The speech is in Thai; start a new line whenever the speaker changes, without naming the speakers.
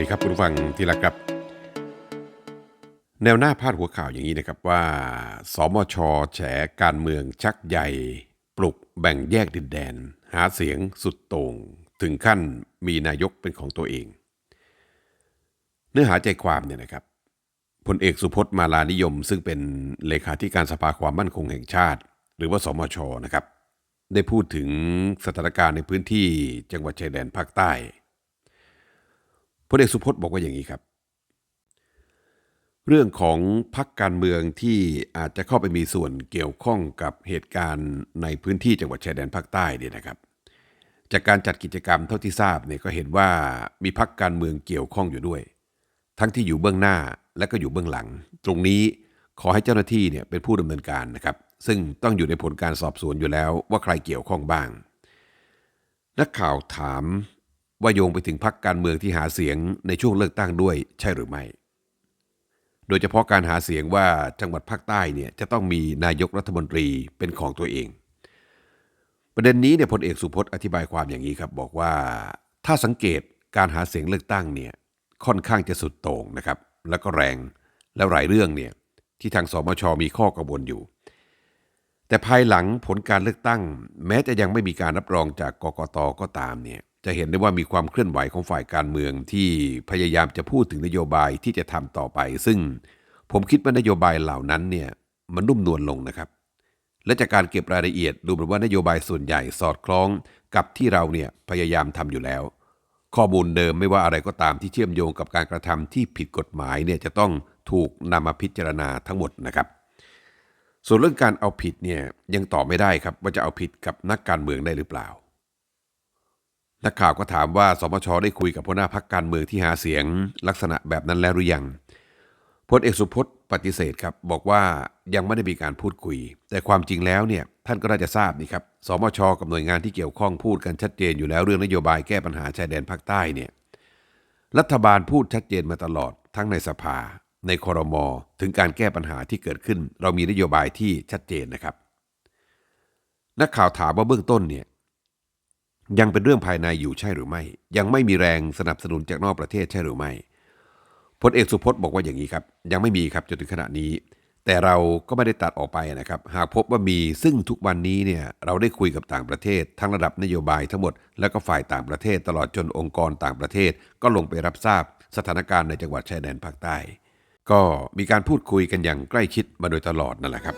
ดีครับคุณผู้ฟังที่รักครับ แนวหน้าพาดหัวข่าวอย่างนี้นะครับว่า สมชแฉการเมืองชักใหญ่ปลุกแบ่งแยกดินแดน หาเสียงสุดโต่งถึงขั้นมีนายกเป็นของตัวเอง เนื้อหาใจความเนี่ยนะครับพลเอกสุพจน์มาลานิยม ซึ่งเป็นเลขาธิการสภาความมั่นคงแห่งชาติ หรือว่าสมชนะครับ ได้พูดถึงสถานการณ์ในพื้นที่จังหวัดชายแดนภาคใต้ พลเอกสุพจน์บอกว่าอย่างนี้ครับ เรื่องของพักการเมืองที่อาจจะเข้าไปมีส่วนเกี่ยวข้องกับเหตุการณ์ในพื้นที่จังหวัดชายแดนภาคใต้เนี่ยนะครับ จากการจัดกิจกรรมเท่าที่ทราบเนี่ยก็เห็นว่ามีพักการเมืองเกี่ยวข้องอยู่ด้วย ทั้งที่อยู่เบื้องหน้าและก็อยู่เบื้องหลัง ตรงนี้ขอให้เจ้าหน้าที่เนี่ยเป็นผู้ดำเนินการนะครับ ซึ่งต้องอยู่ในผลการสอบสวนอยู่แล้วว่าใครเกี่ยวข้องบ้าง นักข่าวถาม ว่าโยงไปถึงพักการเมืองที่หาเสียงในช่วงเลือกตั้งด้วยใช่หรือไม่ โดยเฉพาะการหาเสียงว่าจังหวัดภาคใต้เนี่ยจะต้องมีนายกรัฐมนตรีเป็นของตัวเอง ประเด็นนี้เนี่ยพลเอกสุพจน์อธิบายความอย่างนี้ครับบอกว่าถ้าสังเกตการหาเสียงเลือกตั้งเนี่ยค่อนข้างจะสุดโต่งนะครับ แล้วก็แรงแล้วหลายเรื่องเนี่ยที่ทางสมชมีข้อกังวลอยู่ แต่ภายหลังผลการเลือกตั้ง แม้จะยังไม่มีการรับรองจากกกตก็ตามเนี่ย จะเห็นได้ว่ามีความเคลื่อนไหวของฝ่ายการเมืองที่พยายามจะพูดถึงนโยบายที่จะทำต่อไป ซึ่งผมคิดว่านโยบายเหล่านั้นเนี่ยมันนุ่มนวลลงนะครับ และจากการเก็บรายละเอียดดูเหมือนว่านโยบายส่วนใหญ่สอดคล้องกับที่เราเนี่ยพยายามทำอยู่แล้ว ข้อมูลเดิมไม่ว่าอะไรก็ตามที่เชื่อมโยงกับการกระทำที่ผิดกฎหมายเนี่ยจะต้องถูกนำมาพิจารณาทั้งหมดนะครับ ส่วนเรื่องการเอาผิดเนี่ยยังตอบไม่ได้ครับว่าจะเอาผิดกับนักการเมืองได้หรือเปล่า นักข่าวก็ถามว่าสมชได้คุยกับหัวหน้าพักการเมืองที่หาเสียงลักษณะแบบนั้นแล้วหรือยังพลเอกสุพจน์ปฏิเสธครับบอกว่ายังไม่ได้มีการพูดคุย แต่ความจริงแล้วเนี่ยท่านก็น่าจะทราบนี่ครับสมชกับหน่วยงานที่เกี่ยวข้องพูดกันชัดเจนอยู่แล้วเรื่องนโยบายแก้ปัญหาชายแดนภาคใต้เนี่ยรัฐบาลพูดชัดเจนมาตลอดทั้งในสภา ในคอรมอถึงการแก้ปัญหาที่เกิดขึ้น เรามีนโยบายที่ชัดเจนนะครับ นักข่าวถามว่าเบื้องต้นเนี่ย ยังเป็นเรื่องภายในอยู่ใช่หรือไม่ ยังไม่มีแรงสนับสนุนจากนอกประเทศใช่หรือไม่พลเอกสุพจน์บอกว่าอย่างนี้ครับ ยังไม่มีครับจนถึงขณะนี้ แต่เราก็ไม่ได้ตัดออกไปนะครับ หากพบว่ามีซึ่งทุกวันนี้เนี่ยเราได้คุยกับต่างประเทศ ทั้งระดับนโยบายทั้งหมด แล้วก็ฝ่ายต่างประเทศ ตลอดจนองค์กรต่างประเทศ ก็ลงไปรับทราบสถานการณ์ในจังหวัดชายแดนภาคใต้ ก็มีการพูดคุยกันอย่างใกล้ชิดมาโดยตลอดนั่นแหละครับ